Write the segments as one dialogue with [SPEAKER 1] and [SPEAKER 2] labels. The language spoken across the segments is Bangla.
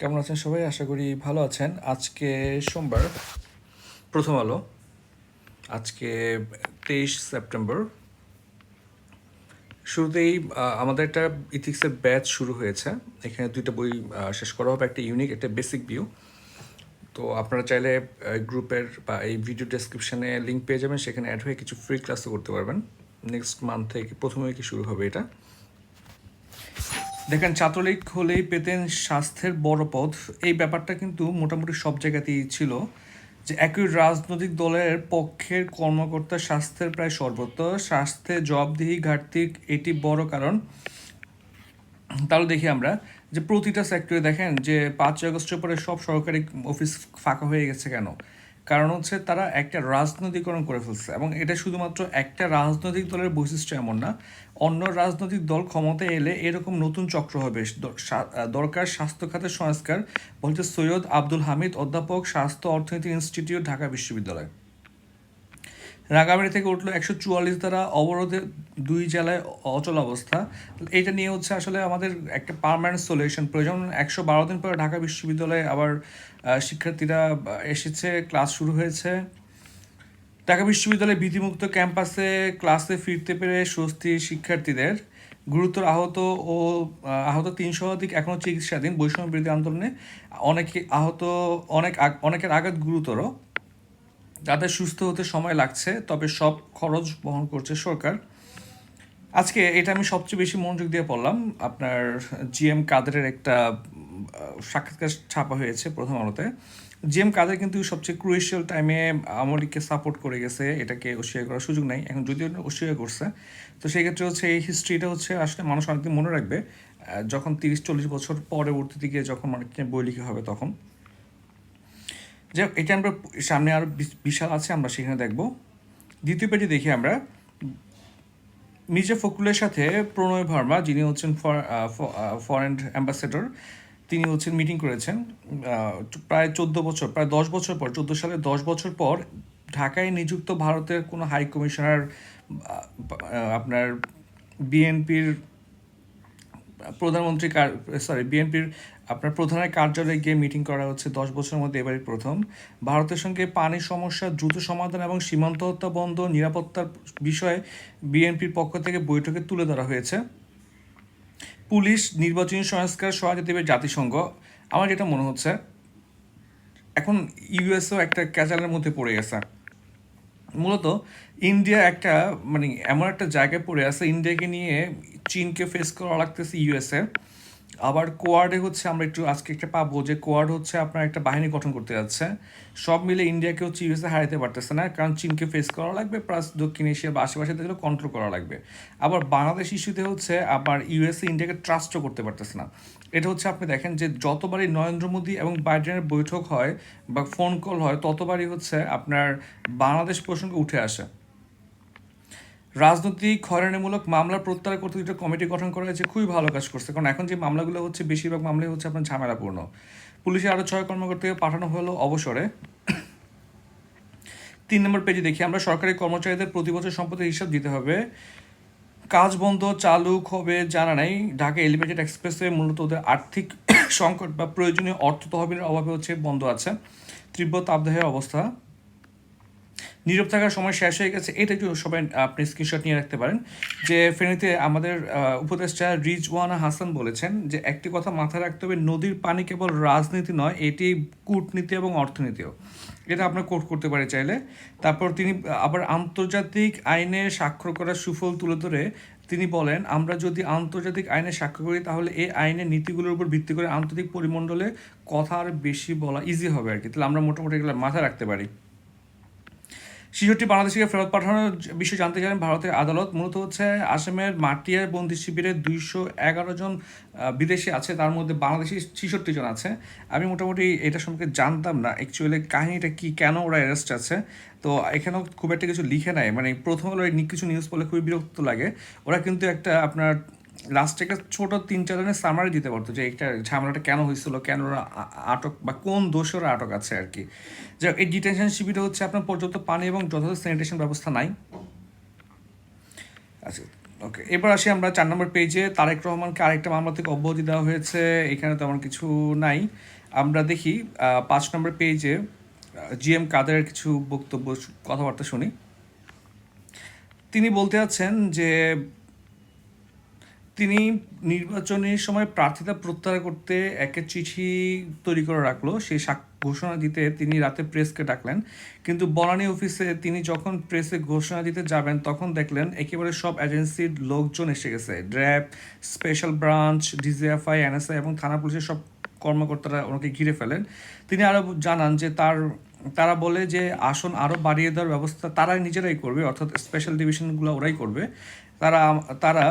[SPEAKER 1] কেমন আছেন সবাই? আশা করি ভালো আছেন। আজকে সোমবার, প্রথম আলো। আজকে তেইশ সেপ্টেম্বর। শুরুতেই আমাদের একটা ইথিক্সের ব্যাচ শুরু হয়েছে। এখানে দুইটা বই শেষ করা হবে, একটা ইউনিক, একটা বেসিক ভিউ। তো আপনারা চাইলে গ্রুপের বা এই ভিডিও ডেসক্রিপশনে লিঙ্ক পেয়ে যাবেন। সেখানে অ্যাড হয়ে কিছু ফ্রি ক্লাসও করতে পারবেন। নেক্সট মান্থ থেকে প্রথমে কি শুরু হবে এটা। দেখেন, ছাত্রলীগ হলেই পেতেন স্বাস্থ্যের বড় পদ এই ব্যাপারটা কিন্তু মোটামুটি সব জায়গাতেই ছিল যে একই রাজনৈতিক দলের পক্ষের কর্মকর্তা স্বাস্থ্যের প্রায় সর্বত্র। স্বাস্থ্যে জবাবদিহি, ঘাটতি, এটি বড় কারণ। তাহলে দেখি আমরা যে প্রতিটা সেক্টরে দেখেন যে পাঁচই আগস্টের পরে সব সরকারি অফিস ফাঁকা হয়ে গেছে কেন? কারণ হচ্ছে তারা একটা রাজনৈতিকরণ করে ফেলছে এবং এটা শুধুমাত্র একটা রাজনৈতিক দলের বৈশিষ্ট্য এমন না, অন্য রাজনৈতিক দল ক্ষমতায় এলে এরকম নতুন চক্র হবে। দরকার স্বাস্থ্য খাতের সংস্কার বলছে সৈয়দ আব্দুল হামিদ, অধ্যাপক স্বাস্থ্য অর্থনীতি ইনস্টিটিউট, ঢাকা বিশ্ববিদ্যালয়। রাঙামাটি থেকে উঠল একশো চুয়াল্লিশ দ্বারা অবরোধে দুই জেলায় অচল অবস্থা। এটা নিয়ে হচ্ছে আসলে আমাদের একটা পার্মানেন্ট সলিউশন প্রয়োজন। একশো বারো দিন পরে ঢাকা বিশ্ববিদ্যালয়ে আবার শিক্ষার্থীরা এসেছে, ক্লাস শুরু হয়েছে। ঢাকা বিশ্ববিদ্যালয়ের ভীতিমুক্ত ক্যাম্পাসে ক্লাসে ফিরতে পেরে স্বস্তি শিক্ষার্থীদের। গুরুতর আহত ও আহত তিন শতাধিক এখনও চিকিৎসাধীন বৈষম্য বিরোধী আন্দোলনে অনেকে আহত, অনেক অনেকের আঘাত গুরুতর। তাদের সুস্থ হতে সময় লাগছে, তবে সব খরচ বহন করছে সরকার। আজকে এটা আমি সবচেয়ে বেশি মনোযোগ দিয়ে পড়লাম। আপনার জিএম কাদেরের একটা সাক্ষাৎকার ছাপা হয়েছে প্রথম আলোতে। জিএম কাদের কিন্তু সবচেয়ে ক্রুয়েশিয়াল টাইমে আমলিকে সাপোর্ট করে গেছে, এটাকে অস্বীকার করার সুযোগ নাই। এখন যদিও অস্বীকার করছে, তো সেই ক্ষেত্রে হচ্ছে এই হিস্ট্রিটা হচ্ছে আসলে মানুষ অনেকদিন মনে রাখবে যখন তিরিশ, চল্লিশ বছর পরবর্তী দিকে যখন মানে বই লিখা হবে তখন। যে এটা আমরা সামনে আরও বিশাল আছে, আমরা সেখানে দেখব। দ্বিতীয় পেজে দেখি আমরা, মির্জা ফখরুলের সাথে প্রণয় ভার্মা, যিনি হচ্ছেন ফরেন অ্যাম্বাসেডর তিনি হচ্ছেন মিটিং করেছেন প্রায় চোদ্দ বছর, প্রায় দশ বছর পর, চোদ্দ সালে দশ বছর পর ঢাকায় নিযুক্ত ভারতের কোনো হাই কমিশনার আপনার বিএনপির প্রধানমন্ত্রী সরি বিএনপির আপনার প্রধানের কার্যালয়ে গিয়ে মিটিং করা হচ্ছে দশ বছরের মধ্যে এবারই প্রথম। ভারতের সঙ্গে পানি সমস্যা, দ্রুত সমাধান এবং সীমান্ত হত্যা বন্ধ নিরাপত্তার বিষয়ে বিএনপির পক্ষ থেকে বৈঠকে তুলে ধরা হয়েছে। পুলিশ, নির্বাচনী সংস্কার, সহায়তা দেবে জাতিসংঘ। আমার যেটা মনে হচ্ছে, এখন ইউএসও একটা ক্যাচালের মধ্যে পড়ে গেছে। মূলত ইন্ডিয়া একটা মানে এমন একটা জায়গায় পড়ে আছে, ইন্ডিয়াকে নিয়ে চীনকে ফেস করা লাগতেছে ইউএসএ। আবার কোয়ার্ডে হচ্ছে আমরা একটু আজকে একটা পাবো যে কোয়ার্ড হচ্ছে আপনার একটা বাহিনী গঠন করতে যাচ্ছে। সব মিলে ইন্ডিয়াকে হচ্ছে ইউএসএ হারাতে পারতেছে না, কারণ চীনকে ফেস করা লাগবে প্লাস দক্ষিণ এশিয়া বা আশেপাশে দেখলে কন্ট্রোল করা লাগবে। আবার বাংলাদেশ ইস্যুতে হচ্ছে আবার ইউএসএ ইন্ডিয়াকে ট্রাস্টও করতে পারতেছে না। এটা হচ্ছে আপনি দেখেন যে যতবারই নরেন্দ্র মোদী এবং বাইডেনের বৈঠক হয় বা ফোন কল হয়, ততবারই হচ্ছে আপনার বাংলাদেশ প্রসঙ্গে উঠে আসে। রাজনৈতিক হয়রানিমূলক মামলা প্রত্যাহার করতে দুটো কমিটি গঠন করা হয়েছে, খুবই ভালো কাজ করছে। কারণ এখন যে মামলাগুলো হচ্ছে, বেশিরভাগ মামলাই হচ্ছে আপনার ঝামেলাপূর্ণ। পুলিশের আরও ছয় কর্মকর্তাকে পাঠানো হলো অবসরে। তিন নম্বর পেজে দেখি, আমরা সরকারি কর্মচারীদের প্রতি বছর সম্পদের হিসাব দিতে হবে। কাজ বন্ধ, চালু হবে জানা নাই। ঢাকা এলিভেটেড এক্সপ্রেসওয়ে মূলত ওদের আর্থিক সংকট বা প্রয়োজনীয় অর্থ তহবিলের অভাবে হচ্ছে বন্ধ আছে। তীব্র তাপদাহের অবস্থা। নীরব থাকার সময় শেষ হয়ে গেছে, এটা একটু সবাই আপনি স্ক্রিনশট নিয়ে রাখতে পারেন। যে ফেনীতে আমাদের উপদেষ্টা রিজওয়ানা হাসান বলেছেন যে, একটি কথা মাথায় রাখতে হবে, নদীর পানি কেবল রাজনীতি নয়, এটি কূটনীতি এবং অর্থনীতিও। এটা আপনার কোর্ট করতে পারে চাইলে। তারপর তিনি আবার আন্তর্জাতিক আইনে স্বাক্ষর করার সুফল তুলে ধরে তিনি বলেন, আমরা যদি আন্তর্জাতিক আইনে স্বাক্ষর করি, তাহলে এই আইনের নীতিগুলোর উপর ভিত্তি করে আন্তর্জাতিক পরিমণ্ডলে কথা আর বেশি বলা ইজি হবে আর কি তাহলে আমরা মোটামুটি এগুলো মাথায় রাখতে পারি। শিশুটি বাংলাদেশকে ফেরত পাঠানোর বিষয়ে জানতে চান ভারতের আদালত। মূলত হচ্ছে আসামের মাটিয়ার বন্দি শিবিরে দুইশো এগারো জন বিদেশি আছে, তার মধ্যে বাংলাদেশি ছিষট্টি জন আছে। আমি মোটামুটি এটা সম্পর্কে জানতাম না। অ্যাকচুয়ালি কাহিনীটা কি, কেন ওরা অ্যারেস্ট আছে? তো এখানেও খুব একটা কিছু লিখে নেয় মানে প্রথম হলো কিছু নিউজ পড়লে খুবই বিরক্ত লাগে। ওরা কিন্তু একটা আপনার লাস্টে একটা ছোট তিন, চার জনের সামারি দিতে পারতো যে একটা ঝামেলাটা কেন হয়েছিল, কেন আটক বা কোন দোষে ওরা আটক আছে আর কি। যে এই ডিটেনশন শিবিরে হচ্ছে আপনার পর্যাপ্ত পানি এবং যথাযথ স্যানিটেশন ব্যবস্থা নাই। আচ্ছা ওকে এবার আসি আমরা চার নম্বর পেজে তারেক রহমানকে আরেকটা মামলা থেকে অব্যাহতি দেওয়া হয়েছে, এখানে তেমন কিছু নাই। আমরা দেখি পাঁচ নম্বর পেজে জি এম কিছু বক্তব্য, কথাবার্তা শুনি। তিনি বলতে আছেন যে তিনি নির্বাচনের সময় প্রার্থিতা প্রত্যাহার করতে একটা চিঠি তৈরি করে রাখল সেই ঘোষণা দিতে তিনি রাতে প্রেসকে ডাকলেন। কিন্তু বনানী অফিসে তিনি যখন প্রেসে ঘোষণা দিতে যাবেন, তখন দেখলেন একেবারে সব এজেন্সির লোকজন এসে গেছে। ড্র্যাব, স্পেশাল ব্রাঞ্চ, ডিজিএফআই, এনএসআই এবং থানা পুলিশের সব কর্মকর্তারা ওনাকে ঘিরে ফেলেন। তিনি আরও জানান যে তার, তারা বলে যে আসন আরও বাড়িয়ে দেওয়ার ব্যবস্থা তারাই নিজেরাই করবে, অর্থাৎ স্পেশাল ডিভিশনগুলো ওরাই করবে। তারা তারা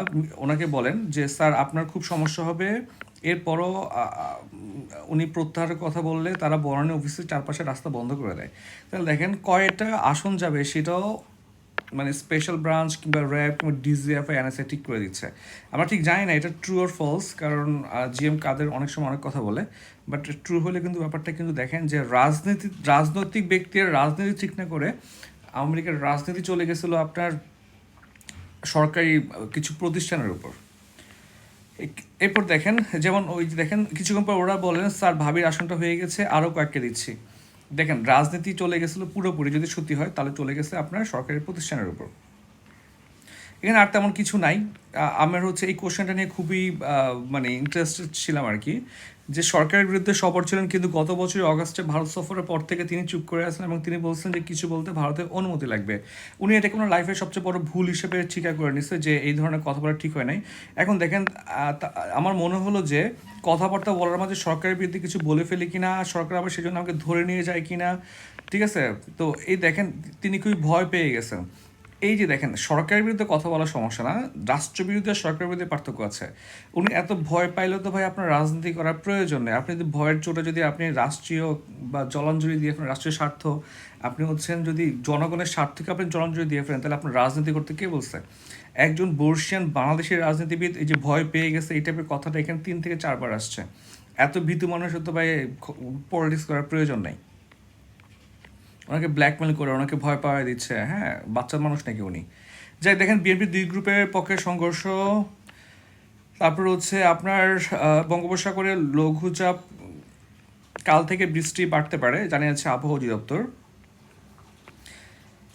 [SPEAKER 1] ওনাকে বলেন যে, স্যার, আপনার খুব সমস্যা হবে। এরপরও উনি প্রত্যাহারের কথা বললে তারা বনানী অফিসের চারপাশে রাস্তা বন্ধ করে দেয়। তাহলে দেখেন কয়টা আসন যাবে সেটাও মানে স্পেশাল ব্রাঞ্চ কিংবা র্যাব কিংবা ডিজিএফআই এনএসআই ঠিক করে দিচ্ছে। আমরা ঠিক জানি না এটা ট্রু আর ফলস কারণ জিএম কাদের অনেক সময় অনেক কথা বলে। বাট ট্রু হলে কিন্তু ব্যাপারটা কিন্তু দেখেন যে, রাজনীতি, রাজনৈতিক ব্যক্তির রাজনীতি ঠিক না করে আমেরিকার রাজনীতি চলে গেছিল আপনার সরকারি কিছু প্রতিষ্ঠানের উপর। এরপর দেখেন, যেমন ওই দেখেন, কিছুক্ষণ পর ওরা বলেন, স্যার, ভাবির আসনটা হয়ে গেছে আরও কয়েককে দিচ্ছি। দেখেন, রাজনীতি চলে গেছিল পুরোপুরি, যদি সত্যি হয়, তাহলে চলে গেছে আপনার সরকারি প্রতিষ্ঠানের উপর। এখানে আর তেমন কিছু নাই। আমার হচ্ছে এই কোশ্চেনটা নিয়ে খুবই মানে ইন্টারেস্টেড ছিলাম আর কি। যে সরকারের বিরুদ্ধে সবর ছিলেন, কিন্তু গত বছর অগাস্টে ভারত সফরের পর থেকে তিনি চুপ করে আছেন এবং তিনি বলছেন যে কিছু বলতে ভারতের অনুমতি লাগবে। উনি এটা কোনো লাইফের সবচেয়ে বড় ভুল হিসেবে স্বীকার করে নিচ্ছে যে এই ধরনের কথা বলা ঠিক হয় নাই। এখন দেখেন আমার মনে হলো যে কথাবার্তা বলার মাঝে সরকারের বিরুদ্ধে কিছু বলে ফেলি কিনা, সরকার আবার সেজন্য আমাকে ধরে নিয়ে যায় কিনা, ঠিক আছে? তো এই দেখেন, তিনি খুবই ভয় পেয়ে গেছেন। এই যে দেখেন, সরকারের বিরুদ্ধে কথা বলার সমস্যা না রাষ্ট্র বিরুদ্ধে সরকারের বিরুদ্ধে পার্থক্য আছে। উনি এত ভয় পাইলে তো ভাই আপনার রাজনীতি করার প্রয়োজন নেই। আপনি যদি ভয়ের চোটে যদি আপনি রাষ্ট্রীয় বা জলাঞ্জলি দিয়ে ফেলেন, রাষ্ট্রীয় স্বার্থ, আপনি হচ্ছেন যদি জনগণের স্বার্থকে আপনি জলাঞ্জলি দিয়ে ফেলেন, তাহলে আপনার রাজনীতি করতে কে বলছে? একজন বর্ষিয়ান বাংলাদেশের রাজনীতিবিদ এই যে ভয় পেয়ে গেছে, এই টাইপের কথাটা এখানে তিন থেকে চারবার আসছে। এত ভীতু মানুষ তো ভাই পলিটিক্স করার প্রয়োজন নেই। ওনাকে ব্ল্যাকমেল করে, ওনাকে ভয় পাওয়া দিচ্ছে। হ্যাঁ বাচ্চা মানুষ নাকি উনি? যাই দেখেন বিএনপি দুই গ্রুপের পক্ষে সংঘর্ষ। তারপর হচ্ছে আপনার বঙ্গোপসাগরে লঘুচাপ, কাল থেকে বৃষ্টি বাড়তে পারে, জানিয়েছে আবহাওয়া অধিদপ্তর।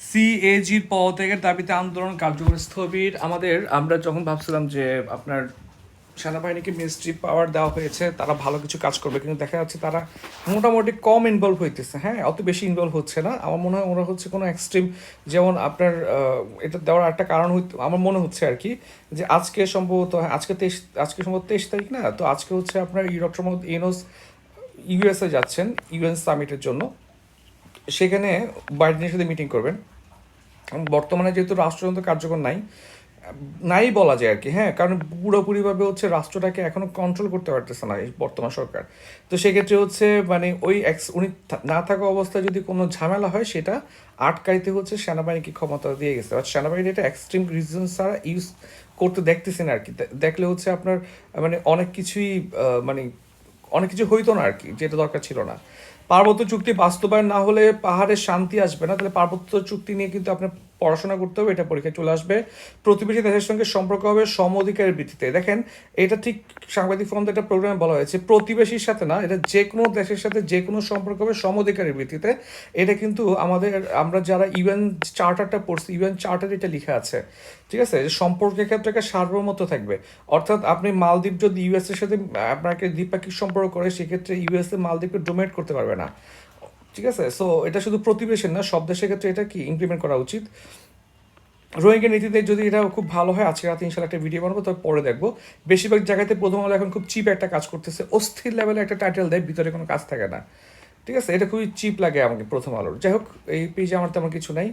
[SPEAKER 1] সিএজির পদত্যাগের দাবিতে আন্দোলন কার্যকর স্থবির। আমাদের, আমরা যখন ভাবছিলাম যে আপনার সেনাবাহিনীকে মিনিস্ট্রি পাওয়ার দেওয়া হয়েছে তারা ভালো কিছু কাজ করবে। কিন্তু দেখা যাচ্ছে তারা মোটামুটি কম ইনভলভ হইতেছে। হ্যাঁ অত বেশি ইনভলভ হচ্ছে না। আমার মনে হয় ওরা হচ্ছে কোনো এক্সট্রিম যেমন আপনার এটা দেওয়ার একটা কারণ হইতে আমার মনে হচ্ছে আর কি যে আজকে সম্ভবত হ্যাঁ, আজকে তেইশ আজকে সম্ভবত তেইশ তারিখ না তো আজকে হচ্ছে আপনার ইউরোপ সম্ভবত ইউনোস ইউএসএ যাচ্ছেন ইউএন সামিটের জন্য। সেখানে বাইডেনের সাথে মিটিং করবেন। বর্তমানে যেহেতু রাষ্ট্রযন্ত্র কার্যকর নাই নাই বলা যায় আর কি হ্যাঁ কারণ পুরোপুরিভাবে হচ্ছে রাষ্ট্রটাকে এখনও কন্ট্রোল করতে পারতেছে না এই বর্তমান সরকার। তো সেক্ষেত্রে হচ্ছে মানে ওই ex- উনি না থাকা অবস্থায় যদি কোনো ঝামেলা হয়, সেটা আটকাইতে হচ্ছে সেনাবাহিনীকে ক্ষমতা দিয়ে গেছে। আর সেনাবাহিনী এটা এক্সট্রিম রিজন ছাড়া ইউজ করতে দেখতেছেন আর কি। দেখলে হচ্ছে আপনার মানে অনেক কিছুই মানে অনেক কিছু হইতো না আর কি, যেটা দরকার ছিল না। পার্বত্য চুক্তি বাস্তবায়ন না হলে পাহাড়ে শান্তি আসবে না, তাহলে পার্বত্য চুক্তি নিয়ে কিন্তু আপনার পড়াশোনা করতে হবে, এটা পরীক্ষায় চলে আসবে। প্রতিবেশী দেশের সঙ্গে সম্পর্ক হবে সম অধিকারের ভিত্তিতে। দেখেন, এটা ঠিক সাংবাদিক ফোন একটা প্রোগ্রামে বলা হয়েছে, প্রতিবেশীর সাথে না, এটা যে কোনো দেশের সাথে যে কোনো সম্পর্ক হবে সম অধিকারের ভিত্তিতে। এটা কিন্তু আমাদের, আমরা যারা ইউএন চার্টারটা পড়ছি ইউএন চার্টার এটা লেখা আছে। ঠিক আছে? সম্পর্কের ক্ষেত্রে একটা সার্বভৌমত্ব থাকবে। অর্থাৎ আপনি মালদ্বীপ যদি ইউএস এর সাথে আপনাকে দ্বিপাক্ষিক সম্পর্ক করে, সেক্ষেত্রে ইউএসএ মালদ্বীপকে ডোমেট করতে পারবে না। ঠিক আছে? সো এটা শুধু প্রতিবেশের না, সব দেশের ক্ষেত্রে এটা কি ইমপ্লিমেন্ট করা উচিত? রোহিঙ্গা নীতিতে যদি এটা খুব ভালো হয়, আজকে রাতে ইনশাল্লাহ একটা ভিডিও বানাবো তবে পরে দেখব। বেশিরভাগ জায়গাতে প্রথম আলো এখন খুব চিপ একটা কাজ করতেছে, অস্থির লেভেলে একটা টাইটেল দেয়, ভিতরে কোনো কাজ থাকে না। ঠিক আছে? এটা খুবই চিপ লাগে আমাকে প্রথম আলোর। যাই হোক, এই পেজে আমার তেমন কিছু নাই।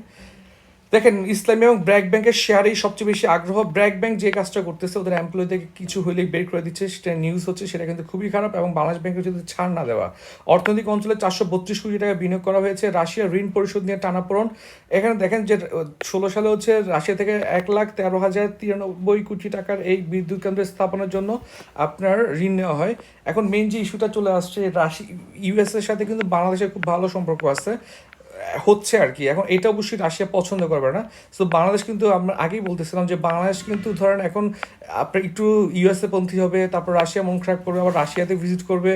[SPEAKER 1] দেখেন, ইসলামী এবং ব্র্যাক ব্যাংকের শেয়ারেই সবচেয়ে বেশি আগ্রহ। ব্র্যাক ব্যাংক যে কাজটা করতেছে, ওদের এমপ্লয়ীদেরকে কিছু হলেই বের করে দিচ্ছে। সেটা নিউজ হচ্ছে, সেটা কিন্তু খুবই খারাপ এবং বাংলাদেশ ব্যাংকের যদি ছাড় না দেওয়া। অর্থনৈতিক অঞ্চলে চারশো বত্রিশ কোটি টাকা বিনিয়োগ করা হয়েছে। রাশিয়ার ঋণ পরিশোধ নিয়ে টানাপোড়ন। এখানে দেখেন যে, ষোলো সালে হচ্ছে রাশিয়া থেকে এক লাখ তেরো হাজার তিরানব্বই কোটি টাকার এই বিদ্যুৎ কেন্দ্র স্থাপনের জন্য আপনার ঋণ নেওয়া হয়। এখন মেন যে ইস্যুটা চলে আসছে, রাশি ইউএস এর সাথে কিন্তু বাংলাদেশের খুব ভালো সম্পর্ক আছে। হচ্ছে আর কি। এখন এটা অবশ্যই রাশিয়া পছন্দ করবে না। সো বাংলাদেশ কিন্তু আমরা আগেই বলতেছিলাম যে, বাংলাদেশ কিন্তু ধরেন এখন আপনার একটু ইউএসএ পন্থী হবে, তারপর রাশিয়া মন খারাপ করবে, আবার রাশিয়াতে ভিজিট করবে।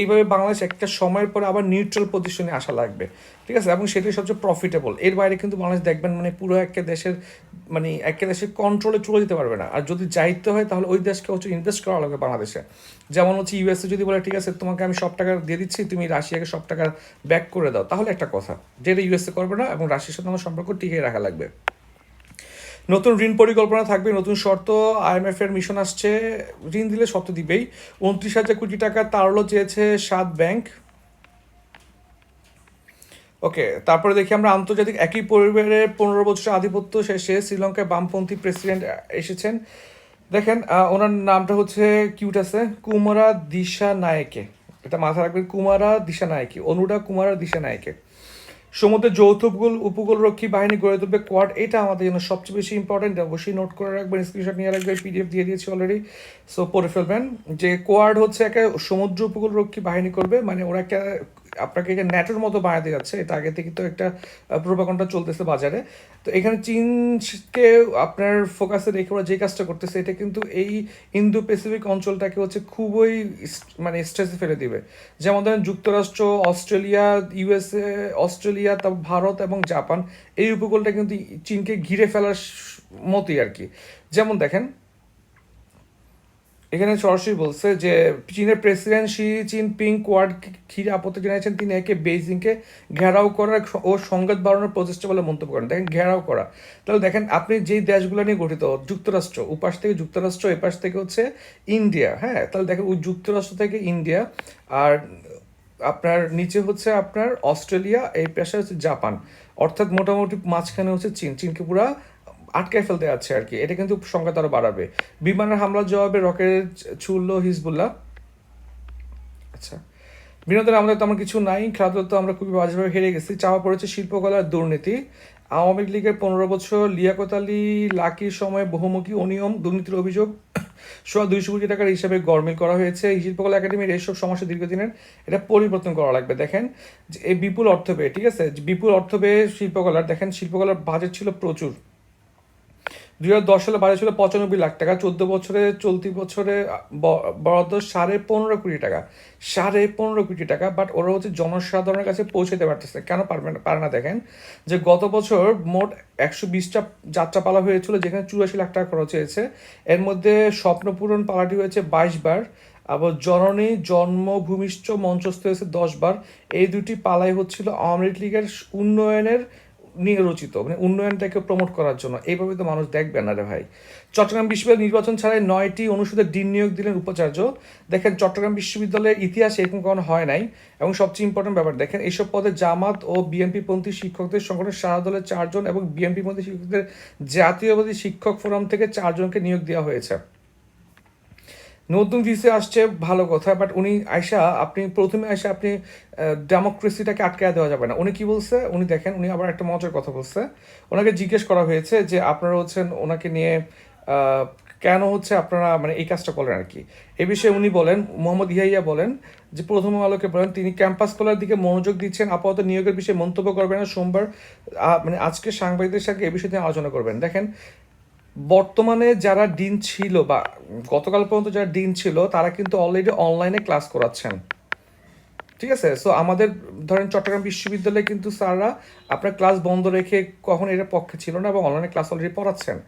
[SPEAKER 1] এইভাবে বাংলাদেশ একটা সময়ের পরে আবার নিউট্রাল পজিশনে আসা লাগবে। ঠিক আছে? এবং সেটাই সবচেয়ে প্রফিটেবল এর বাইরে কিন্তু বাংলাদেশ দেখবেন মানে পুরো একটা দেশের মানে একটা দেশের কন্ট্রোলে চলে যেতে পারবে না। আর যদি যাইতে হয়, তাহলে ওই দেশকে হচ্ছে ইনভেস্ট করা লাগবে বাংলাদেশে। যেমন হচ্ছে ইউএসএ যদি বলে, ঠিক আছে, তোমাকে আমি সব টাকা দিয়ে দিচ্ছি, তুমি রাশিয়াকে সব টাকা ব্যাক করে দাও। তাহলে একটা কথা যেটা ইউএসএ করবে না, এবং রাশিয়ার সাথে আমার সম্পর্ক টিকিয়ে রাখা লাগবে। নতুন ঋণ পরিকল্পনা থাকবে, নতুন শর্ত আইএমএফ এর মিশন আসছে। ঋণ দিলে শর্ত দিবেই। উনত্রিশ হাজার কোটি টাকা তারলও চেয়েছে সাত ব্যাংক। ওকে, তারপরে দেখি আমরা আন্তর্জাতিক একই পরিবারের পনেরো বছর আধিপত্য শেষে শ্রীলঙ্কায় বামপন্থী প্রেসিডেন্ট এসেছেন। দেখেন ওনার নামটা হচ্ছে কিউট আছে, কুমারা দিশা নায়কে এটা মাথা রাখবেন, কুমারা দিশা নায়কে অনুরা কুমারা দিশা নায়কে সমুদ্রের যৌথ উপকূল উপকূলরক্ষী বাহিনী গড়ে তুলবে কোয়াড এটা আমাদের জন্য সবচেয়ে বেশি ইম্পর্টেন্ট অবশ্যই নোট করে রাখবেন স্ক্রিনশট নিয়ে রাখবেন পিডিএফ দিয়ে দিয়েছি অলরেডি সো পড়ে ফেলবেন যে কোয়াড হচ্ছে একটা সমুদ্র উপকূলরক্ষী বাহিনী করবে মানে ওরা একটা আপনাকে ন্যাটোর মতো বানাতে যাচ্ছে। এটা আগে থেকে তো একটা প্রোপাকনটা চলতেছে বাজারে। তো এখানে চীনকে আপনার ফোকাসে রেখে ওরা যে কাজটা করতেছে, এটা কিন্তু এই ইন্দো প্যাসিফিক অঞ্চলটাকে হচ্ছে খুবই মানে স্ট্রেসে ফেলে দিবে। যেমন ধরেন যুক্তরাষ্ট্র, অস্ট্রেলিয়া ইউএসএ অস্ট্রেলিয়া তারপর ভারত এবং জাপান, এই উপকূলটা কিন্তু চীনকে ঘিরে ফেলার মতোই আর কি। যেমন দেখেন এখানে সরাসরি বলছে যে চীনের প্রেসিডেন্ট শি জিনপিং কোয়াড ঘিরে আপত্তি জানিয়েছেন তিনি একে বেইজিংকে ঘেরাও করার ও সংঘাত বাড়ানোর প্রচেষ্টা বলে মন্তব্য করেন। দেখেন, ঘেরাও করা। তাহলে দেখেন, আপনি যেই দেশগুলো নিয়ে গঠিত, যুক্তরাষ্ট্র, উপাস থেকে যুক্তরাষ্ট্র, এপাশ থেকে হচ্ছে ইন্ডিয়া হ্যাঁ? তাহলে দেখেন, ওই যুক্তরাষ্ট্র থেকে ইন্ডিয়া আর আপনার নিচে হচ্ছে আপনার অস্ট্রেলিয়া, এই পাশে হচ্ছে জাপান। অর্থাৎ মোটামুটি মাঝখানে হচ্ছে চীন। চীনকে পুরা আটকায় ফেলতে যাচ্ছে আর কি। এটা কিন্তু সংখ্যা আরও বাড়াবে। বিমানের হামলার জবাবে রকেট ছুড়লো হিজবুল্লাহ। আচ্ছা। বিনোদন আমাদের তেমন কিছু নাই। খেলাধুলা তো আমরা খুবই বাজেভাবে হেরে গেছি। চাওয়া পড়েছে শিল্পকলার দুর্নীতি। আওয়ামী লীগের পনেরো বছর লিয়াকত আলী লাকির সময় বহুমুখী অনিয়ম, দুর্নীতির অভিযোগ। সোয়া দুইশো কোটি টাকার হিসাবে গরমিল করা হয়েছে। শিল্পকলা একাডেমির এইসব সমস্যা দীর্ঘদিনের এটা পরিবর্তন করা লাগবে। দেখেন যে এই বিপুল অর্থ ব্যয়, ঠিক আছে? বিপুল অর্থ ব্যয়ে শিল্পকলার, দেখেন শিল্পকলার বাজেট ছিল প্রচুর। দুই হাজার দশ সালে বাজেট ছিল পঁচানব্বই লাখ টাকা, চোদ্দ বছরে চলতি বছরে বরাদ্দ সাড়ে পনেরো কোটি টাকা। সাড়ে পনেরো কোটি টাকা বাট ওরা হচ্ছে জনসাধারণের কাছে পৌঁছাতে পারতেছে। কেন পারবে পারে না দেখেন? যে গত বছর মোট একশো বিশটা যাত্রাপালা হয়েছিল, যেখানে চুরাশি লাখ টাকা খরচ হয়েছে। এর মধ্যে স্বপ্নপূরণ পালাটি হয়েছে বাইশ বার, আবার জননী, জন্মভূমিষ্ঠ মঞ্চস্থ হয়েছে দশ বার। এই দুটি পালাই হচ্ছিল আওয়ামী লীগের উন্নয়নের নিয়ে রচিত মানে উন্নয়নটাকে প্রমোট করার জন্য। এইভাবে তো মানুষ দেখবে না রে ভাই। চট্টগ্রাম বিশ্ববিদ্যালয় নির্বাচন ছাড়াই নয়টি অনুষদে ডিন নিয়োগ দিলেন উপাচার্য। দেখেন, চট্টগ্রাম বিশ্ববিদ্যালয়ের ইতিহাসে এরকম কখনো হয় নাই। এবং সবচেয়ে ইম্পর্টেন্ট ব্যাপার, দেখেন, এইসব পদে জামাত ও বিএনপি পন্থী শিক্ষকদের সংগঠনের সারা দলের চারজন এবং বিএনপি পন্থী শিক্ষকদের জাতীয়বাদী শিক্ষক ফোরাম থেকে চারজনকে নিয়োগ দেওয়া হয়েছে। নতুন ভিসে আসছে, ভালো কথা বাট উনি আয়সা আপনি প্রথমে আয়সা আপনি ডেমোক্রেসিটাকে আটকায় দেওয়া যাবে না। উনি কি বলছে? উনি দেখেন, উনি আবার একটা মজার কথা বলছে। ওনাকে জিজ্ঞেস করা হয়েছে যে আপনারা হচ্ছেন, ওনাকে নিয়ে কেন হচ্ছে আপনারা মানে এই কাজটা করেন আর কি? এ বিষয়ে উনি বলেন, মোহাম্মদ ইহাইয়া বলেন যে প্রথম আলোকে বলেন, তিনি ক্যাম্পাস খোলার দিকে মনোযোগ দিচ্ছেন, আপাতত নিয়োগের বিষয়ে মন্তব্য করবেন না, সোমবার মানে আজকে সাংবাদিকদের সাথে এ বিষয়ে তিনি আলোচনা করবেন। দেখেন বর্তমানে যারা ডিন ছিল বা গতকাল পর্যন্ত যারা ডিন ছিল, তারা কিন্তু অলরেডি অনলাইনে ক্লাস করাচ্ছেন। ঠিক আছে? সো আমাদের, ধরেন চট্টগ্রাম বিশ্ববিদ্যালয়ে কিন্তু স্যাররা আপনার ক্লাস বন্ধ রেখে কখন এটার পক্ষে ছিল না এবং অনলাইনে ক্লাস অলরেডি পড়াচ্ছেন।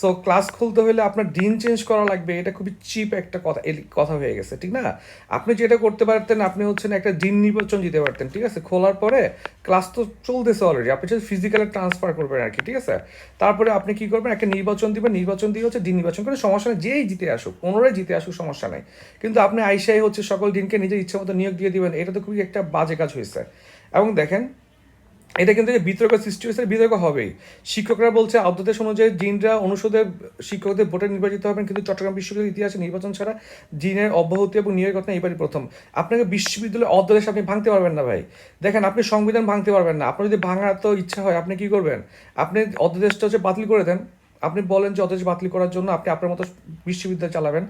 [SPEAKER 1] সো ক্লাস খুলতে হলে আপনার দিন চেঞ্জ করা লাগবে, এটা খুবই চিপ একটা কথা কথা হয়ে গেছে, ঠিক না? আপনি যেটা করতে পারতেন, আপনি হচ্ছেন একটা দিন নির্বাচন দিতে পারতেন, ঠিক আছে? খোলার পরে ক্লাস তো চলতেছে অলরেডি আপনি যদি ফিজিক্যালি ট্রান্সফার করবেন আর কি, ঠিক আছে? তারপরে আপনি কি করবেন, একটা নির্বাচন দিবেন, নির্বাচন দিয়ে হচ্ছে দিন নির্বাচন করে সমস্যা নেই, যেই জিতে আসুক, পুনরায় জিতে আসুক সমস্যা নেই। কিন্তু আপনি আইসাই হচ্ছে সকল দিনকে নিজের ইচ্ছা মতো নিয়োগ দিয়ে দিবেন, এটা তো খুবই একটা বাজে কাজ হয়েছে। এবং দেখেন, এটা কিন্তু যে বিতর্ক সৃষ্টি হয়েছে বিতর্ক হবেই। শিক্ষকরা বলছে অধ্যাদেশ অনুযায়ী জিনরা অনুষদের শিক্ষকদের ভোটে নির্বাচিত হবেন, কিন্তু চট্টগ্রাম বিশ্ববিদ্যালয়ের ইতিহাসে নির্বাচন ছাড়া জিনের অব্যাহতি এবং নিয়োগের ঘটনা এবারই প্রথম। আপনাকে বিশ্ববিদ্যালয়ের অধ্যাদেশ আপনি ভাঙতে পারবেন না ভাই। দেখেন, আপনি সংবিধান ভাঙতে পারবেন না। আপনার যদি ভাঙার তো ইচ্ছা হয়, আপনি কি করবেন? আপনি অধ্যাদেশটা হচ্ছে বাতিল করে দেন। আপনি বলেন যে অদেশ বাতিল করার জন্য আপনি আপনার মতো বিশ্ববিদ্যালয় চালাবেন।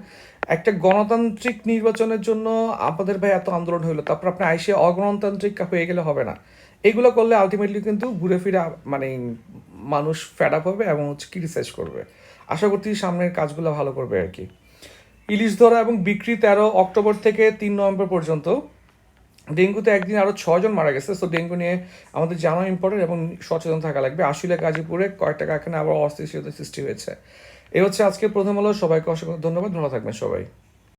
[SPEAKER 1] একটা গণতান্ত্রিক নির্বাচনের জন্য আপনাদের ভাই এত আন্দোলন হইল, তারপর আপনি আইসে অগণতান্ত্রিক হয়ে গেলে হবে না। এগুলো করলে আলটিমেটলি কিন্তু ঘুরে ফিরে মানে মানুষ ফ্যাড আপ হবে এবং হচ্ছে ক্রিটিসাইজ করবে। আশা করছি সামনের কাজগুলো ভালো করবে আর কি। ইলিশ ধরা এবং বিক্রি তেরো অক্টোবর থেকে তিন নভেম্বর পর্যন্ত ডেঙ্গুতে একদিন আরও ছজন মারা গেছে সো ডেঙ্গু নিয়ে আমাদের জানা ইম্পর্টেন্ট এবং সচেতন থাকা লাগবে। আসলে গাজীপুরে কয়েকটা কারখানা আবার অস্থিতিশীলতা সৃষ্টি হয়েছে। এ হচ্ছে আজকে প্রথম হলো সবাইকে অসংখ্য ধন্যবাদ, ভালো থাকবেন সবাই।